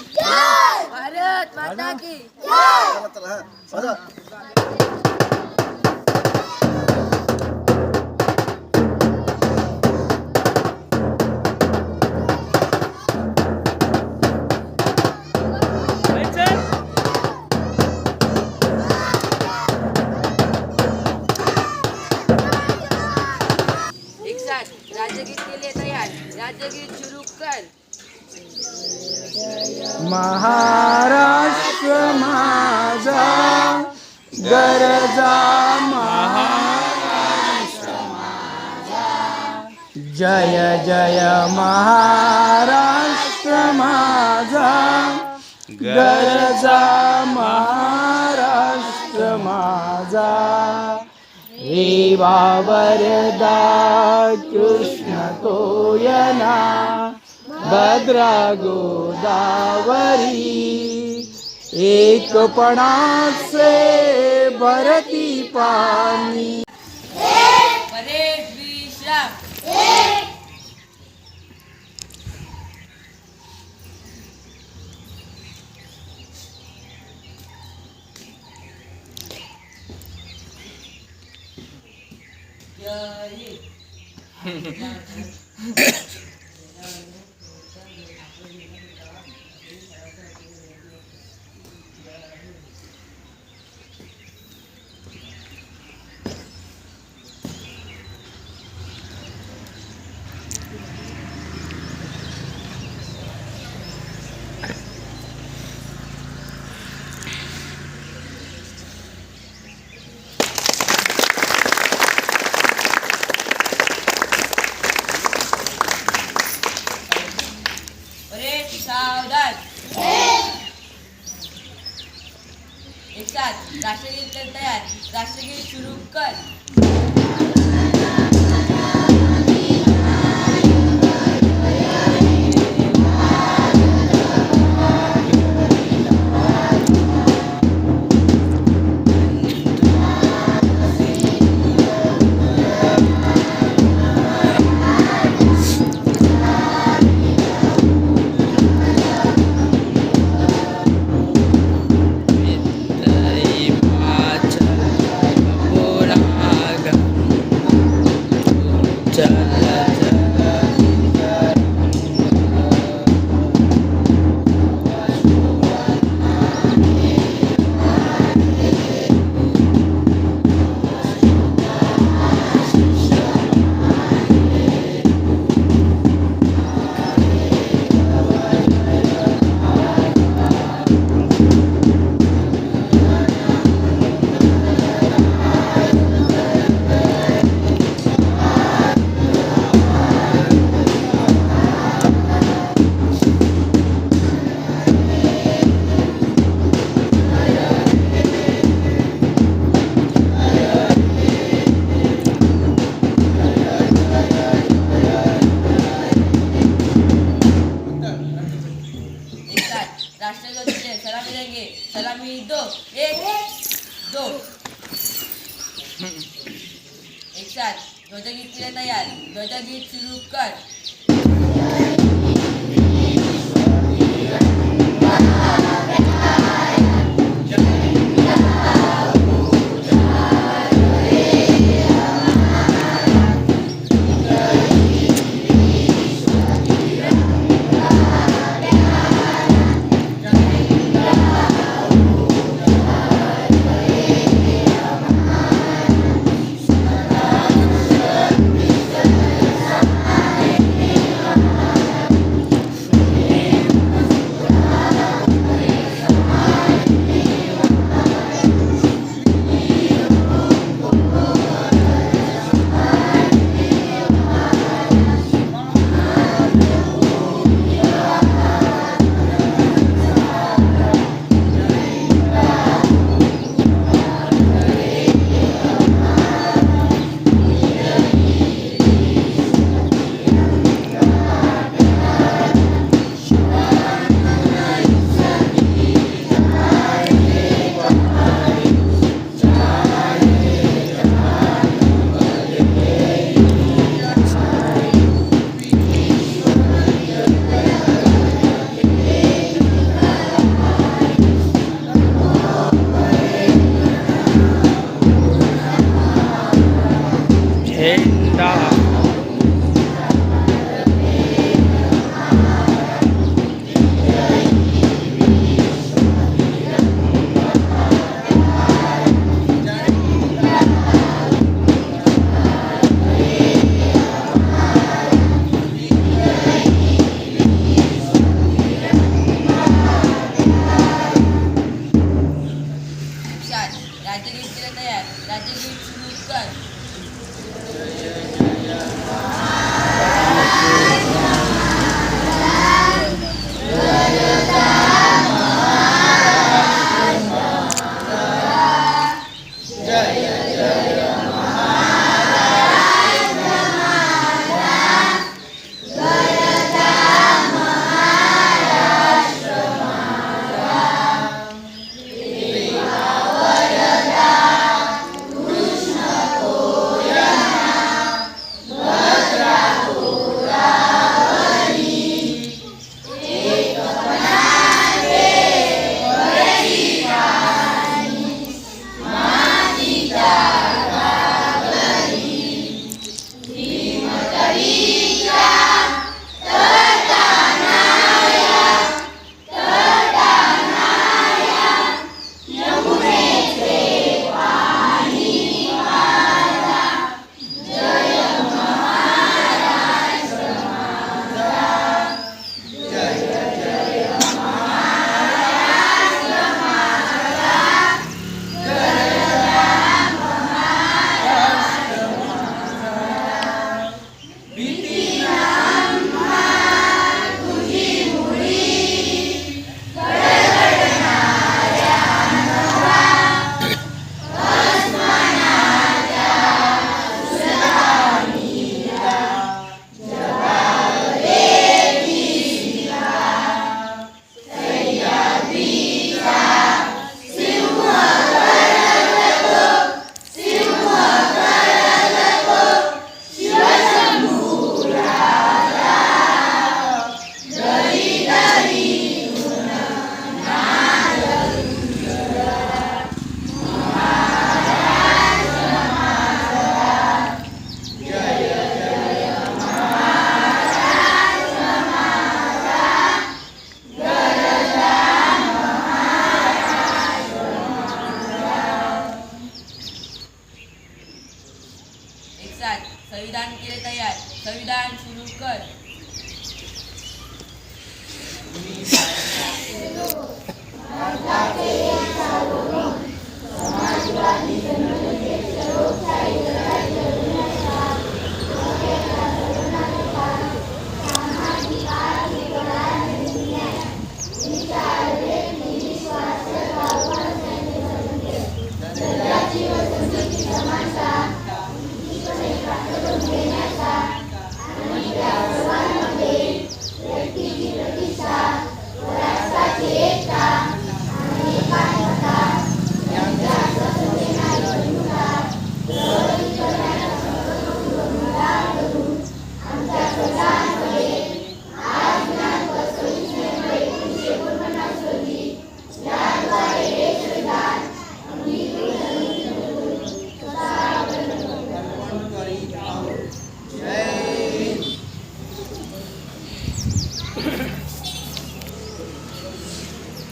भारत माता की चला गरजा जय जय महाराष्ट्र माझा. गरजा महाराष्ट्र माझा. हे बाबरदा कृष्ण तोयना. भद्रा गोदावरी एकपणाचे भरती पाणी परेड विश्राम जय हिंद. परेड सावधान एक साथ राष्ट्रगीत कर तयार सुरू शुरू कर. एक साथ ध्वजगीत के लिए तैयार ध्वजगीत शुरू कर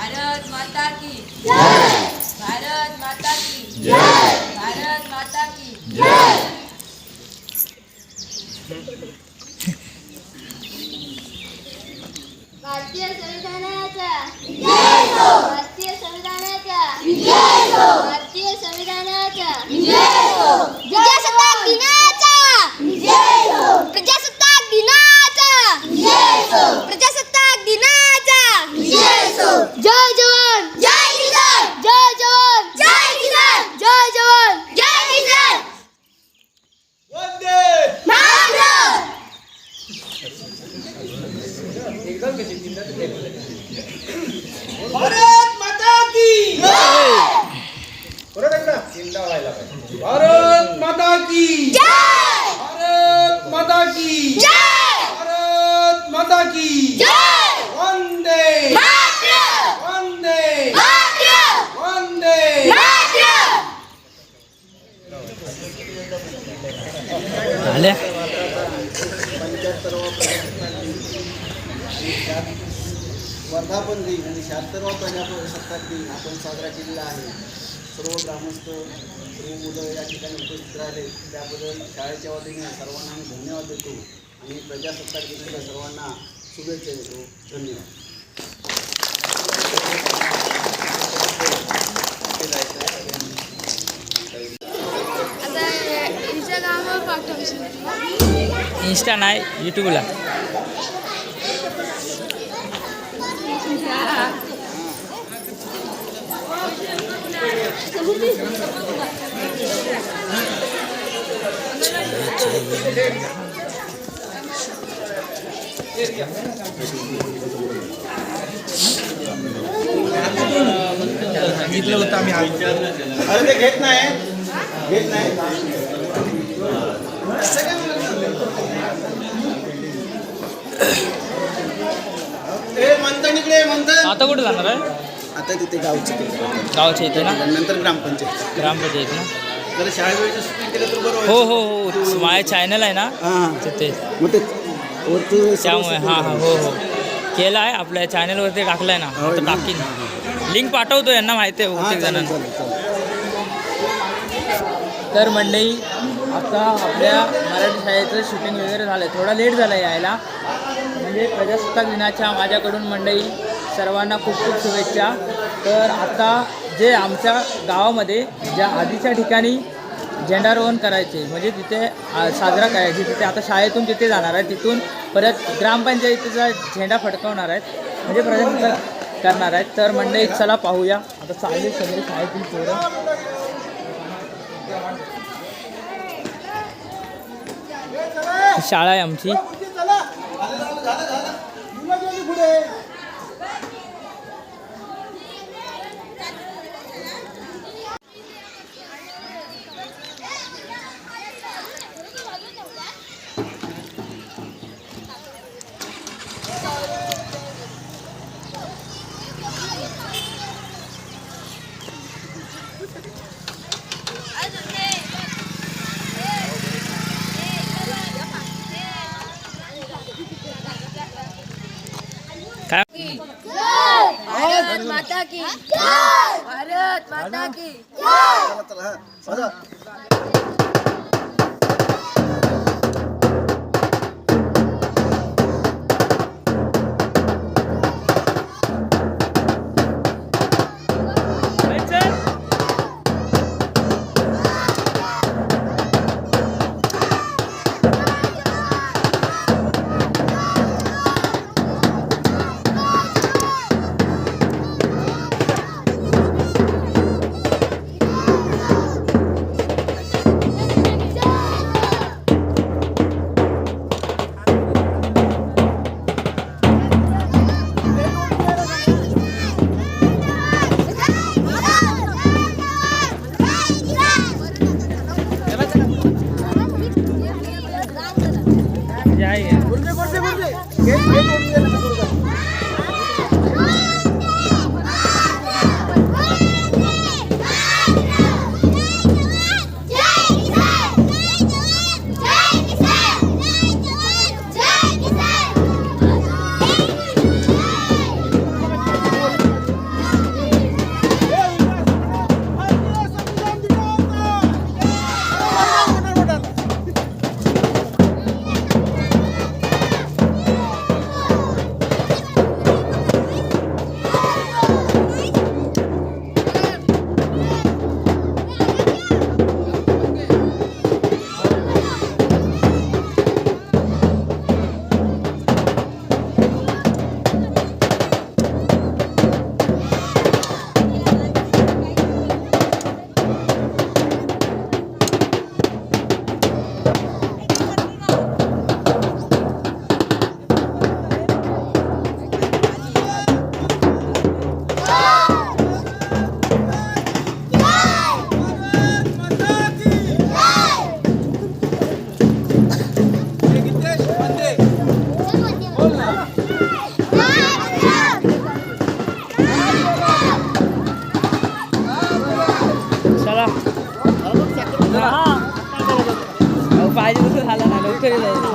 भारत माता की भारत माता की भारत माता की भारतीय संविधानाचा भारतीय संविधानाचा भारतीय संविधानाचा वर्धापन दिन आणि शहात्तरवा प्रजासत्ताक दिन आपण साजरा केलेला आहे. सर्व ग्रामस्थ सर्व मुलं या ठिकाणी उपस्थित राहिले. त्याबद्दल शाळेच्या वतीने सर्वांना आम्ही धन्यवाद देतो. आणि प्रजासत्ताक दिनाच्या सर्वांना शुभेच्छा देतो. धन्यवाद. इंस्टा नाही यूट्यूबला अरे ते घेत नाही घेत नाही ए मंथन इकडे मंथन. आता कुठे जाणार आहे? आता तिथे गावची ते. गावाच्या इथे ना? नंतर ग्रामपंचायत. ग्रामपंचायत ना? जर शाळेवेळेचं शूटिंग केलं तर बरं हो हो हो. माझ्या चॅनल आहे ना? हां. तिथे. मग ते वरती त्यामुळे हां हां हो हो. केलं आहे. आपल्या चॅनलवरती टाकलं आहे ना? होय आता ना? टाकीन. लिंक पाठवतो यांना माहिती आहे हां बहुतेक चालेल जणांना. चालेल चालेल. तर मंडळी आता आपल्या मराठी शाळेचं शूटिंग वगैरे झालं थोडा लेट झाला यायला. म्हणजे प्रजासत्ताक दिनाच्या माझ्याकडून मंडळी सर्वांना खूप खूप शुभेच्छा. तर आता जे आमच्या गावामध्ये ज्या आधीच्या ठिकाणी झेंडारोहण करायचे म्हणजे तिथे साजरा करायचे तिथे आता शाळेतून तिथे जाणार आहे तिथून परत ग्रामपंचायतीचा झेंडा फडकवणार आहेत म्हणजे प्रजासत्ताक करणार आहेत. तर मंडळी चला पाहूया. आता चालले सगळे शाळेतील पोरं. शाळा आहे आमची काय भारत माता की भारत माता की झालं ना लवकर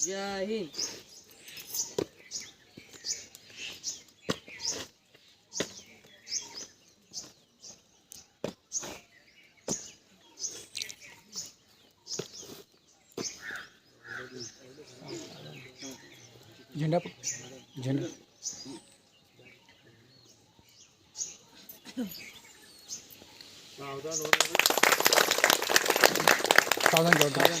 जय हिंद झेंडा झेंडा सावधान सावधान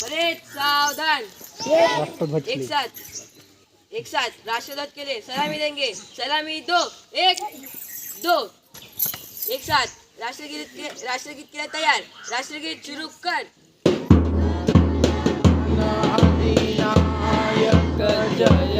परेड सावधान राष्ट्रध्वज एक साथ एक साथ राष्ट्रध्वज के लिए सलामी देंगे सलामी दो एक दो एक साथ राष्ट्रगीत के राष्ट्रगीत के लिए तैयार राष्ट्रगीत शुरू कर एक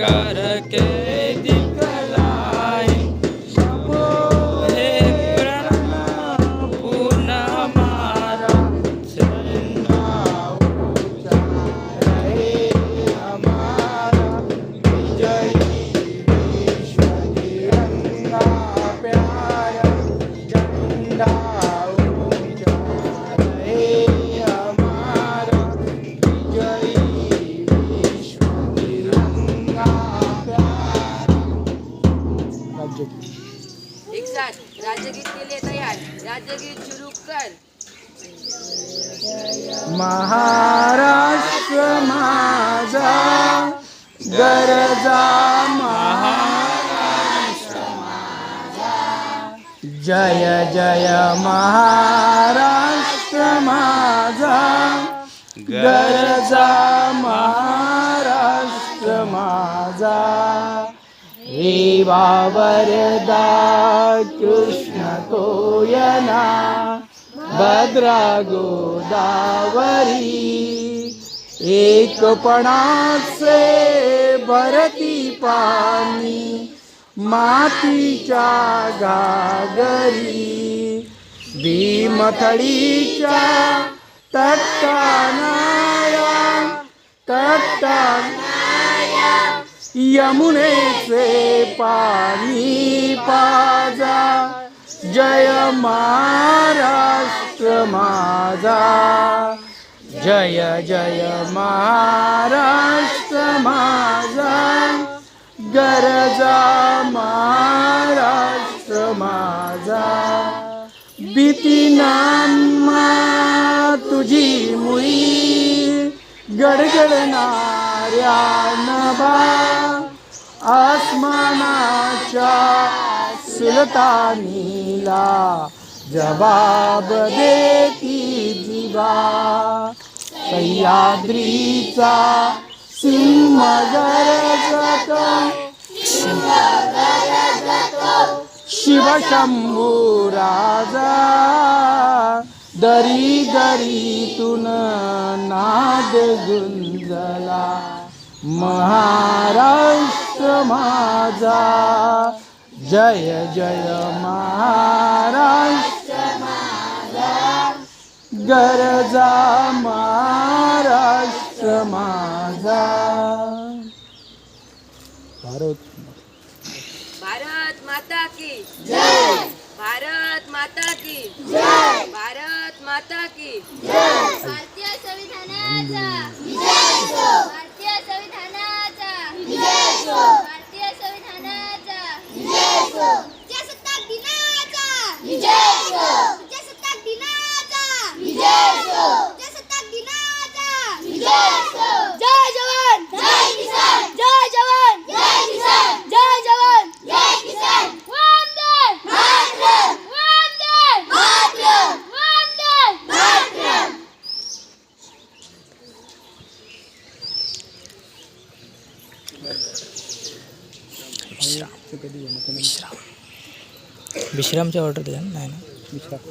एक गरजा जय जय महाराष्ट्र माझा. गरजा महाराष्ट्र माझा. रे बाबरदा कृष्ण तोयना भद्रा गोदावरी. एकपणाचे भरती पाणी मातीच्या गागरी भीमथडीच्या तट्टानाया तट्टा यमुनेचे पाणी पाजा जय महाराष्ट्र माझा. जय जय महाराष्ट्र माझा गरजा महाराष्ट्र माझा भीती नामा तुझी मुई गडगडणाऱ्या नभा आसमानाच्या सुलतानीला जबाब देती जिवा. सह्याद्रीचा सिंह गरजतो शिवशंभू राजा दरी दरीतून नाद गुंजला महाराष्ट्र माझा जय जय महाराष्ट्र गरजा महाराष्ट्र माझा. भारत भारत माता की जय. भारत माता की जय. भारत माता की भारतीय संविधानाचा. भारतीय संविधानाचा. भारतीय संविधानाचा विश्रामची ऑर्डर द्या नाही ना. विश्राम